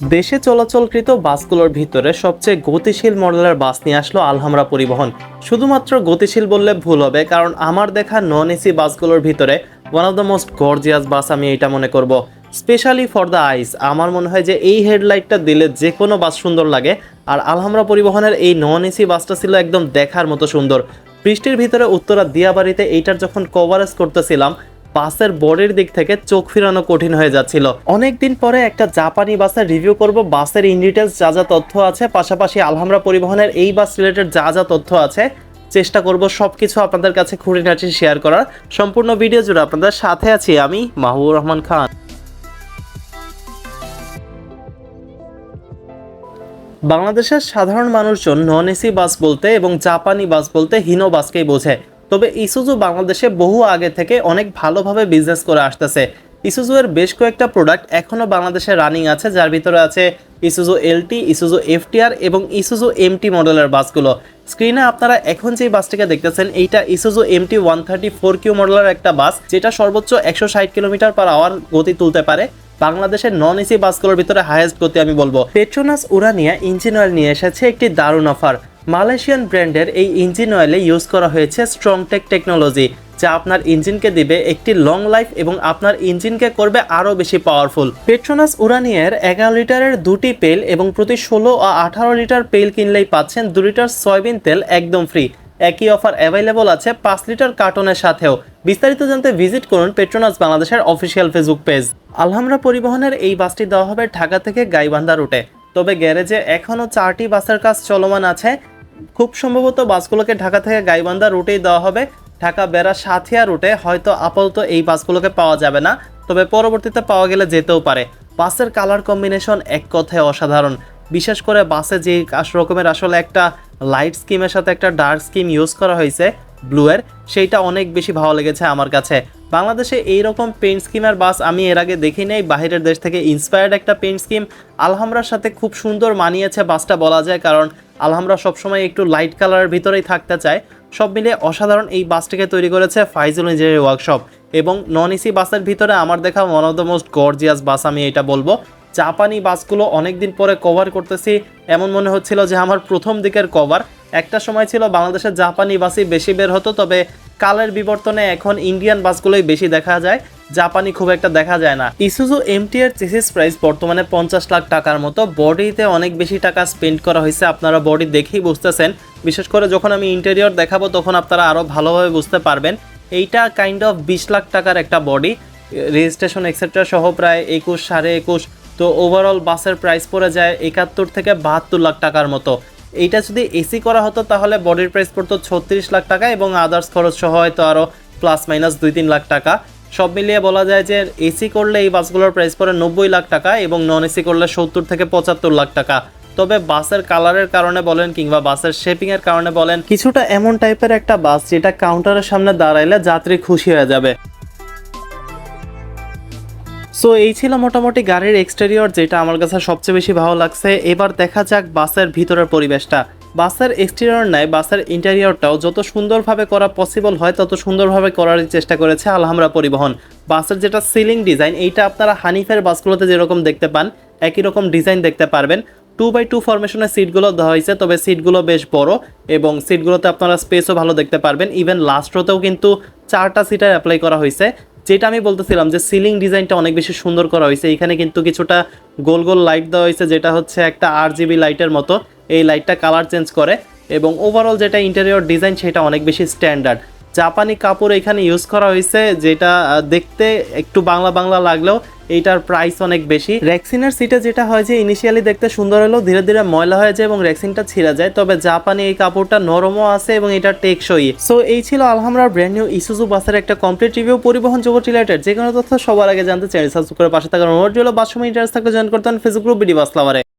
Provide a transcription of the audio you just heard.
দেশে চলাচলকৃত বাসগুলোর ভিতরে সবচেয়ে গতিশীল মডেলের বাস নিয়ে আসলো আলহামরা পরিবহন। শুধুমাত্র গতিশীল বললে ভুল হবে, কারণ আমার দেখা নন এসি বাসগুলোর ভিতরে one of the most gorgeous bus আমি এটা মনে করব। স্পেশালি ফর দ্য আইস আমার মনে হয় যে এই হেডলাইটটা দিলে যে কোনো বাস সুন্দর লাগে, আর আলহামরা পরিবহনের এই নন এসি বাসটা ছিল একদম দেখার মতো সুন্দর। বৃষ্টির ভিতরে উত্তরা দিয়াবাড়িতে এইটার যখন কভারেজ করতেছিলাম বাসের বডির দিক থেকে চোখ ফিরানো কঠিন হয়ে যাচ্ছিল। অনেকদিন পরে একটা জাপানি বাসের রিভিউ করব, বাসের ইন ডিটেলস যা যা তথ্য আছে, পাশাপাশি আলহামরা পরিবহনের এই বাস রিলেটেড যা যা তথ্য আছে, চেষ্টা করব সবকিছু আপনাদের কাছে খুঁটিনাটি শেয়ার করার। সম্পূর্ণ ভিডিও জুড়ে আপনাদের সাথে আছি আমি মাহবুব রহমান খান। বাংলাদেশের সাধারণ মানুষজন নন এসি বাস বলতে এবং জাপানি বাস বলতে হিনো বাসকেই বোঝে। তবে ইসুজু বাংলাদেশে বহু আগে থেকে অনেক ভালোভাবে বিজনেস করে আসতেছে। ইসুজু এর বেশ কয়েকটা প্রোডাক্ট এখনও বাংলাদেশে রানিং আছে, যার ভিতরে আছে ইসুজু এলটি, ইসুজু এফটিআর এবং ইসুজু এমটি মডেলের বাসগুলো। স্ক্রিনে আপনারা এখন যে বাসটিকে দেখতেছেন, এইটা Isuzu MT one thirty four Q মডেলের একটা বাস, যেটা সর্বোচ্চ একশো ষাট কিলোমিটার পার আওয়ার গতি তুলতে পারে। বাংলাদেশের নন এসি বাসগুলোর ভিতরে হায়েস্ট গতি আমি বলব। পেট্রোনাস উরানিয়া ইঞ্জিন অয়েল নিয়ে এসেছে একটি দারুণ অফার মালয়েশিয়ান ব্র্যান্ডের এই ইঞ্জিন অয়েলে ইউজ করা হয়েছে স্ট্রং টেক টেকনোলজি, যা আপনার ইঞ্জিনকে দিবে একটি লং লাইফ এবং আপনার ইঞ্জিনকে করবে আরও বেশি পাওয়ারফুল। পেট্রোনাস উরানিয়ার এগারো লিটারের দুটি পেল এবং প্রতি ষোলো ও আঠারো লিটার পেল কিনলেই পাচ্ছেন দু লিটার সয়াবিন তেল একদম ফ্রি। একই অফার অ্যাভেলেবল আছে পাঁচ লিটার কার্টনের সাথেও। বিস্তারিত জানতে ভিজিট করুন পেট্রোনাস বাংলাদেশের অফিসিয়াল ফেসবুক পেজ। আলহামরা পরিবহনের এই বাসটি দেওয়া হবে ঢাকা থেকে গাইবান্ধা রুটে। তবে গ্যারেজে এখনও চারটি বাসের কাজ চলমান আছে। খুব সম্ভবত বাসগুলোকে ঢাকা থেকে গাইবান্ধা রুটেই দেওয়া হবে। ঢাকা বেড়া সাথিয়া রুটে হয়তো আপাতত এই বাসগুলোকে পাওয়া যাবে না, তবে পরবর্তীতে পাওয়া গেলে যেতেও পারে। বাসের কালার কম্বিনেশন এক কথায় অসাধারণ। বিশেষ করে বাসে যে রকমের আসলে একটা লাইট স্কিমের সাথে একটা ডার্ক স্কিম ইউজ করা হয়েছে ব্লুয়ের সেইটা অনেক বেশি ভালো লেগেছে আমার কাছে। বাংলাদেশে এই রকম পেইন্ট স্কিমের বাস আমি এর আগে দেখি নাই বাইরের দেশ থেকে ইন্সপায়ার্ড একটা পেন্ট স্কিম আলহামরার সাথে খুব সুন্দর মানিয়েছে বাসটা বলা যায়, কারণ আলহামরা সবসময় একটু লাইট কালারের ভিতরেই থাকতে চায়। সব মিলিয়ে অসাধারণ এই বাসটিকে তৈরি করেছে ফাইজুল ইঞ্জিনিয়ারিং ওয়ার্কশপ এবং নন এসি বাসের ভিতরে আমার দেখা one of the most gorgeous bus আমি এটা বলব। জাপানি বাসগুলো অনেকদিন পরে কভার করতেছি। এমন মনে হচ্ছিল যে আমার প্রথম দিকের কভার একটা সময় ছিল বাংলাদেশের জাপানি বাসই বেশি বের হতো, তবে কালের বিবর্তনে এখন ইন্ডিয়ান বাসগুলোই বেশি দেখা যায়। জাপানি খুব একটা দেখা যায় না। ইসুজু এমটি এর চেসিস প্রাইস বর্তমানে পঞ্চাশ লাখ টাকার মতো। বডিতে অনেক বেশি টাকা স্পেন্ড করা হয়েছে, আপনারা বডি দেখেই বুঝতেছেন। বিশেষ করে যখন আমি ইন্টেরিয়র দেখাবো, তখন আপনারা আরও ভালোভাবে বুঝতে পারবেন। এইটা কাইন্ড অফ বিশ লাখ টাকার একটা বডি রেজিস্ট্রেশন এক্সেট্রা সহ প্রায় একুশ, সাড়ে একুশ তো ওভারঅল বাসের প্রাইস পড়ে যায় একাত্তর থেকে বাহাত্তর লাখ টাকার মতো। এইটা যদি এসি করা হতো তাহলে বডির প্রাইস পড়তো ছত্রিশ লাখ টাকা এবং আদার্স খরচ সহ হয়তো আরও প্লাস মাইনাস দুই তিন লাখ টাকা। সব মিলিয়ে বলা যায় যে এসি করলে এই বাসগুলোর প্রাইস পড়ে নব্বই লাখ টাকা এবং নন এসি করলে সত্তর থেকে পঁচাত্তর লাখ টাকা। তবে বাসের কালারের কারণে বলেন কিংবা বাসের শেপিং এর কারণে বলেন, কিছুটা এমন টাইপের একটা বাস যেটা কাউন্টারের সামনে দাঁড়াইলে যাত্রী খুশি হয়ে যাবে। সো এই ছিল মোটামুটি গাড়ির এক্সটেরিয়র যেটা আমার কাছে সবচেয়ে বেশি ভালো লাগছে। এবার দেখা যাক বাসের ভিতরের পরিবেশটা। বাসের এক্সটেরিয়র নাই, বাসের ইন্টেরিয়রটাও যত সুন্দরভাবে করা পসিবল হয়, তত সুন্দরভাবে করার চেষ্টা করেছে আলহামরা পরিবহন। বাসের যেটা সিলিং ডিজাইন এইটা আপনারা হানিফের বাসগুলোতে যেরকম দেখতে পান, একই রকম ডিজাইন দেখতে পারবেন। টু বাই টু ফরমেশনের সিটগুলো দেওয়া হয়েছে, তবে সিটগুলো বেশ বড় এবং সিটগুলোতে আপনারা স্পেসও ভালো দেখতে পারবেন। ইভেন লাস্ট রোতেও কিন্তু চারটা সিটার অ্যাপ্লাই করা হয়েছে। যেটা আমি বলতেছিলাম যে সিলিং ডিজাইনটা অনেক বেশি সুন্দর করা হয়েছে। এখানে কিন্তু কিছুটা গোল গোল লাইট দেওয়া হয়েছে, যেটা হচ্ছে একটা আর জিবি লাইটের মতো। এই লাইটটা কালার চেঞ্জ করে এবং ওভারঅল যেটা ইন্টেরিয়র ডিজাইন সেটা অনেক বেশি স্ট্যান্ডার্ড জাপানি কাপড় এখানে ইউজ করা হয়েছে, যেটা দেখতে একটু বাংলা বাংলা লাগলেও এইটার প্রাইস অনেক বেশি। রেক্সিনের সিটে যেটা হয় যে ইনিশিয়ালি দেখতে সুন্দর হলেও ধীরে ধীরে ময়লা হয়ে যায় এবং রেক্সিনটা ছিঁড়া যায়। তবে জাপানি এই কাপড়টা নরমও আছে এবং এটা টেকসই। সো এই ছিল আলহামরার ব্র্যান্ড নিউ ইসুজু বাসের একটা কমপ্লিট রিভিউ পরিবহন জগৎ রিলেটেড যে কোনো তথ্য সবার আগে জানতে চ্যানেল সাবস্ক্রাইব করে পাশে থাকার অনুরোধ হলো বাস ইন্টারেস্ট থাকলে জয়েন করতেন ফেসবুক গ্রুপ বিডি বাস লাভারে